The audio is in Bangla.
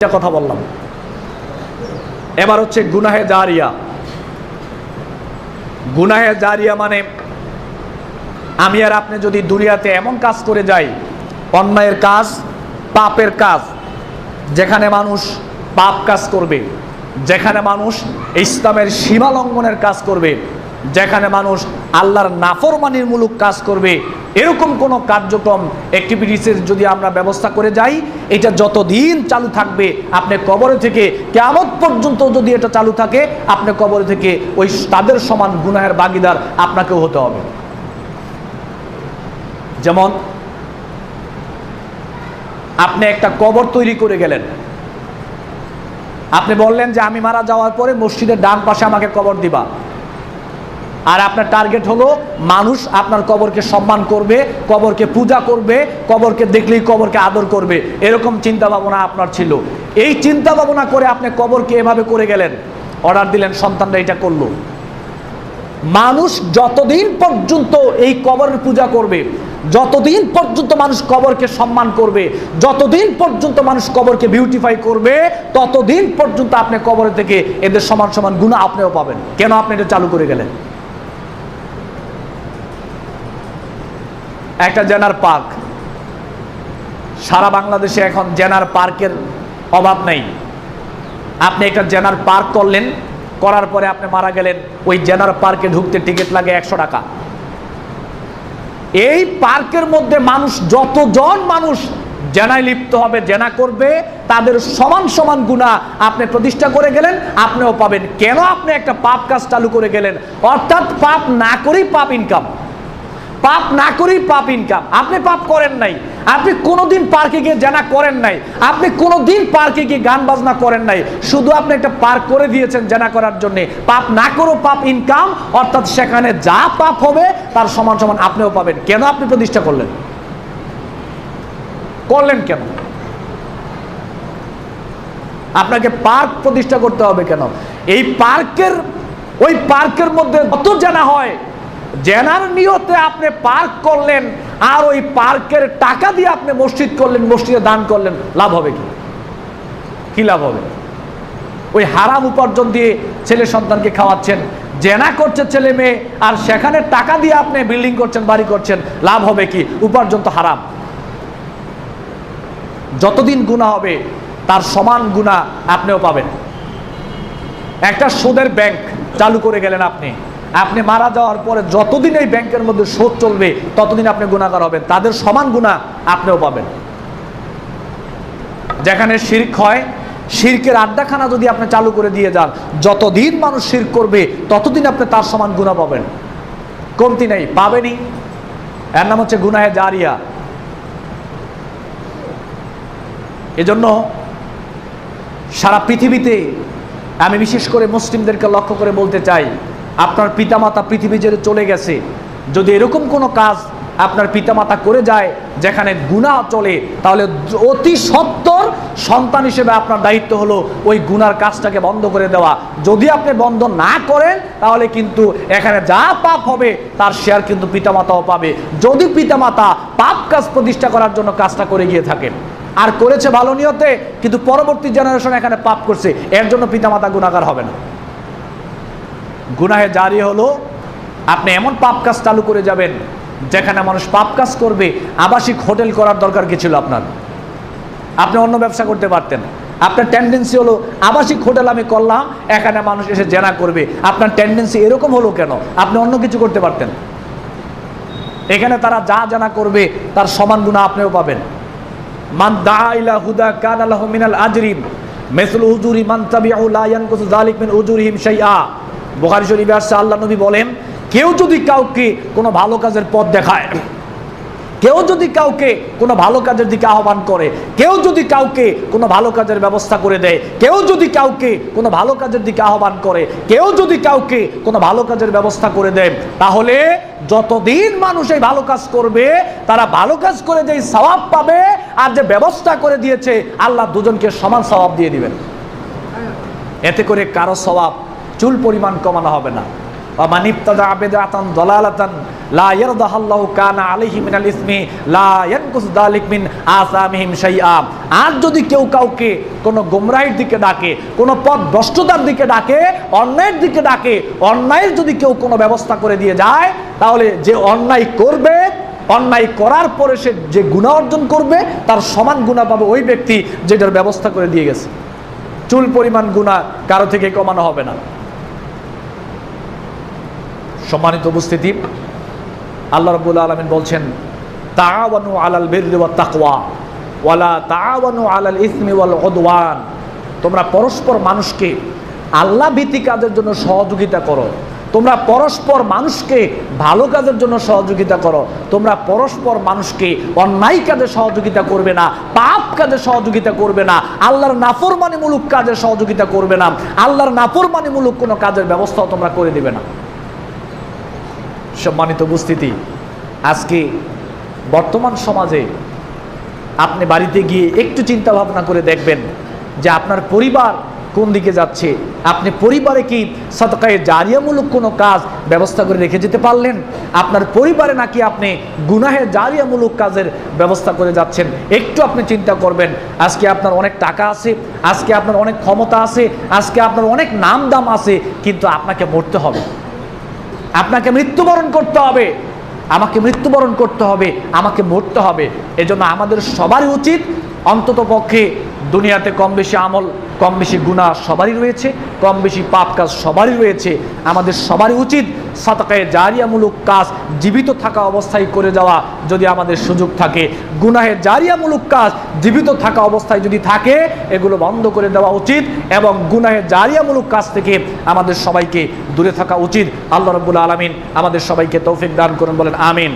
এটা কথা বললাম। এবার হচ্ছে গুনাহে জারিয়া। গুনাহে জারিয়া মানে আমি আর আপনি যদি দুনিয়াতে এমন কাজ করে যাই, অন্যায়ের কাজ, পাপের কাজ, যেখানে মানুষ পাপ কাজ করবে, যেখানে মানুষ ইসলামের সীমা লঙ্ঘনের কাজ করবে যেখানে মানুষ আল্লাহর নাফরমানির মূলক কাজ করবে, এরকম কোনো কার্যক্রম অ্যাক্টিভিটিসের যদি আমরা ব্যবস্থা করে যাই, এটা যতদিন চালু থাকবে, আপনি কবরে থেকে কেমন পর্যন্ত যদি এটা চালু থাকে, আপনি কবরে থেকে ওই তাদের সমান গুনাহের বাগিদার আপনাকেও হতে হবে। যেমন, আপনি একটা কবর তৈরি করে গেলেন। আপনি বললেন যে আমি মারা যাওয়ার পরে মসজিদের ডান পাশে আমাকে কবর দিবা। আর আপনার টার্গেট হলো মানুষ আপনার কবরকে সম্মান করবে, কবরকে পূজা করবে, কবরকে দেখলেই কবরকে আদর করবে। এরকম চিন্তা ভাবনা আপনার ছিল। এই চিন্তা ভাবনা করে আপনি কবরকে এভাবে করে গেলেন। অর্ডার দিলেন, সন্তানরা এটা করল। মানুষ যতদিন পর্যন্ত এই কবরের পূজা করবে, যতদিন পর্যন্ত মানুষ কবরকে সম্মান করবে, যতদিন পর্যন্ত মানুষ কবরকে বিউটিফাই করবে, ততদিন পর্যন্ত আপনি কবর থেকে এদের সমান সমান গুণা আপনিও পাবেন। কেন আপনি এটা চালু করে গেলেন? একটা জেনার পার্ক। সারা বাংলাদেশে এখন জেনার পার্কের অভাব নেই। আপনি একটা জেনার পার্ক করলেন, করার পরে আপনি মারা গেলেন, ওই জেনার পার্কে ঢুকতে টিকিট লাগে একশো টাকা। এই পার্কের মধ্যে মানুষ, যতজন মানুষ জেনায় লিপ্ত হবে, জেনা করবে, তাদের সমান সমান গুণা আপনি প্রতিষ্ঠা করে গেলেন, আপনিও পাবেন। কেন আপনি একটা পাপ কাজ চালু করে গেলেন? অর্থাৎ পাপ না করেই পাপ ইনকাম পাপ না করেই পাপ ইনকাম আপনি পাপ করেন নাই। আপনি কোনোদিন পার্কে গিয়ে জানা করেন নাই। আপনি কোনোদিন পার্কে গিয়ে গান বাজনা করেন নাই। শুধু আপনি একটা পার্ক করে দিয়েছেন জানা করার জন্য। পাপ না করেও পাপ ইনকাম অর্থাৎ সেখানে যা পাপ হবে, তার সমান সমান আপনিও পাবেন। কেন আপনি প্রতিষ্ঠা করলেন? করলেন কেন? আপনাকে পার্ক প্রতিষ্ঠা করতে হবে কেন? এই পার্কের ওই পার্কের মধ্যে কত জানা হয় জেনার নিয়তে আপনি পার্ক করলেন আর ওই পার্কের টাকা দিয়ে আপনি মসজিদ করলেন, মসজিদে দান করলেন, লাভ হবে কি? কি লাভ হবে? ওই হারাম উপার্জন দিয়ে ছেলে সন্তানকে খাওয়াচ্ছেন, জেনা করছে ছেলে মেয়ে, আর সেখানে টাকা দিয়ে আপনি বিল্ডিং করছেন, বাড়ি করছেন, লাভ হবে কি? উপার্জন তো হারাম। যতদিন গুণা হবে, তার সমান গুণা আপনিও পাবেন। একটা সুদের ব্যাংক চালু করে গেলেন আপনি। আপনি মারা যাওয়ার পরে যতদিন এই ব্যাংকের মধ্যে শোধ চলবে, ততদিন আপনি গুণাগার হবেন। তাদের সমান গুণা আপনিও পাবেন। যেখানে শির্ক হয়, শির্কের আড্ডাখানা যদি আপনি চালু করে দিয়ে যান, যতদিন মানুষ শির্ক করবে, ততদিন আপনি তার সমান গুণা পাবেন। কমতি নেই, পাবেনই। এর নাম হচ্ছে গুনাহে জারিয়া। এজন্য সারা পৃথিবীতে আমি বিশেষ করে মুসলিমদেরকে লক্ষ্য করে বলতে চাই আপনার পিতামাতা পৃথিবী ছেড়ে চলে গেছে। যদি এরকম কোনো কাজ আপনার পিতামাতা করে যায়, যেখানে গুণা চলে, তাহলে অতি সত্তর সন্তান হিসেবে আপনার দায়িত্ব হলো ওই গুনার কাজটাকে বন্ধ করে দেওয়া। যদি আপনি বন্ধ না করেন, তাহলে কিন্তু এখানে যা পাপ হবে, তার শেয়ার কিন্তু পিতামাতাও পাবে। যদি পিতামাতা পাপ কাজ প্রতিষ্ঠা করার জন্য কাজটা করে গিয়ে থাকেন। আর করেছে ভালো নিয়তে, কিন্তু পরবর্তী জেনারেশন এখানে পাপ করছে। এর জন্য পিতামাতা গুণাগার হবে না। গুনাহে জারি হলো, আপনি এমন পাপ কাজ চালু করে যাবেন, যেখানে মানুষ পাপ কাজ করবে, আবাসিক হোটেল করার দরকার কি ছিল আপনার? আপনি অন্য ব্যবসা করতে পারতেন। আপনার টেন্ডেন্সি হলো, আবাসিক হোটেল আমি করলাম, এখানে মানুষ এসে জেনা করবে। আপনার টেন্ডেন্সি এরকম হলো কেন? আপনি অন্য কিছু করতে পারতেন। এখানে তারা যা জানা করবে, তার সমান গুণা আপনিও পাবেন। মান দা ইলা হুদা কান আলাহু মিনাল আজরিম, মিসল উজুরি মান তাবিউ লা ইয়ানকুসু যালিক মিন উজুরিহিম বুখারী শরীফে আসছে, আল্লাহ নবী বলেন, কেউ যদি কাউকে কোনো ভালো কাজের পথ দেখায়, কেউ যদি কাউকে কোনো ভালো কাজের দিকে আহ্বান করে, কেউ যদি কাউকে কোনো ভালো কাজের ব্যবস্থা করে দেয়, কেউ যদি কাউকে কোনো ভালো কাজের দিকে আহ্বান করে, কেউ যদি কাউকে কোনো ভালো কাজের ব্যবস্থা করে দেয়, তাহলে যতদিন মানুষ এই ভালো কাজ করবে, তারা ভালো কাজ করে যেই সওয়াব পাবে আর যে ব্যবস্থা করে দিয়েছে, আল্লাহ দুজনকে সমান সওয়াব দিয়ে দিবেন। এতে করে কারও সওয়াব চুল পরিমাণ কমানো হবে না। বা মানিপ্তাদা আবেদা আতান দলালাতান, লা ইয়ারদাহাল্লাহু কানা আলাইহি মিনাল ইসমি, লা ইয়ানকুসু দালিক মিন আসামিহিম শাইআ। আর যদি কেউ কাউকে কোনো গোমরাহির দিকে ডাকে, কোনো পথ ভ্রষ্টতার দিকে ডাকে, অন্যায়ের দিকে ডাকে, অন্যায়ের যদি কেউ কোনো ব্যবস্থা করে দিয়ে যায়, তাহলে যে অন্যায় করবে, অন্যায় করার পরে সে যে গুণা অর্জন করবে, তার সমান গুণা পাবে ওই ব্যক্তি যেটার ব্যবস্থা করে দিয়ে গেছে। চুল পরিমাণ গুণা কারও থেকে কমানো হবে না। সম্মানিত উপস্থিতি। আল্লাহ রবুল্লা আলমিন বলছেন তাওয়ানু আলাল বিররি তাকওয়া, ওয়ালা তাওয়ানু আলাল ইসমি ওয়াল উদওয়ান। তোমরা পরস্পর মানুষকে আল্লাহ ভীতি কাজের জন্য সহযোগিতা করো। তোমরা পরস্পর মানুষকে ভালো কাজের জন্য সহযোগিতা করো। তোমরা পরস্পর মানুষকে অন্যায় কাজে সহযোগিতা করবে না, পাপ কাজে সহযোগিতা করবে না, আল্লাহর নাফরমানিমূলক কাজে সহযোগিতা করবে না, আল্লাহর নাফরমানিমূলক কোনো কাজের ব্যবস্থাও তোমরা করে দিবে না। সম্মানিত উপস্থিতি, আজকে বর্তমান সমাজে আপনি বাড়িতে গিয়ে একটু চিন্তা ভাবনা করে দেখবেন যে আপনার পরিবার কোন দিকে যাচ্ছে। আপনি পরিবারে কি সতকায় জারিয়ামূলক কোনো কাজ ব্যবস্থা করে রেখে যেতে পারলেন? আপনার পরিবারে নাকি আপনি গুনাহে জারিয়ামূলক কাজের ব্যবস্থা করে যাচ্ছেন? একটু আপনি চিন্তা করবেন, আজকে আপনার অনেক টাকা আছে, আজকে আপনার অনেক ক্ষমতা আছে, আজকে আপনার অনেক নাম দাম আছে, কিন্তু আপনাকে মরতে হবে। আপনাকে মৃত্যুবরণ করতে হবে। আমাকে মৃত্যুবরণ করতে হবে, আমাকে মরতে হবে। এজন্য আমাদের সবারই উচিত অন্তত পক্ষে দুনিয়াতে কম বেশি আমল, কম বেশি গুণা সবারই রয়েছে, কম বেশি পাপ কাজ সবারই রয়েছে। আমাদের সবারই উচিত সাতাকায় জারিয়ামূলক কাজ, জীবিত থাকা অবস্থায় করে যাওয়া যদি আমাদের সুযোগ থাকে। গুনাহে জারিয়ামূলক কাজ, জীবিত থাকা অবস্থায় যদি থাকে, এগুলো বন্ধ করে দেওয়া উচিত এবং গুনাহে জারিয়ামূলক কাজ থেকে আমাদের সবাইকে দূরে থাকা উচিত। আল্লাহ রব্বুল আলমিন আমাদের সবাইকে তৌফিক দান করুন, বলেন আমিন।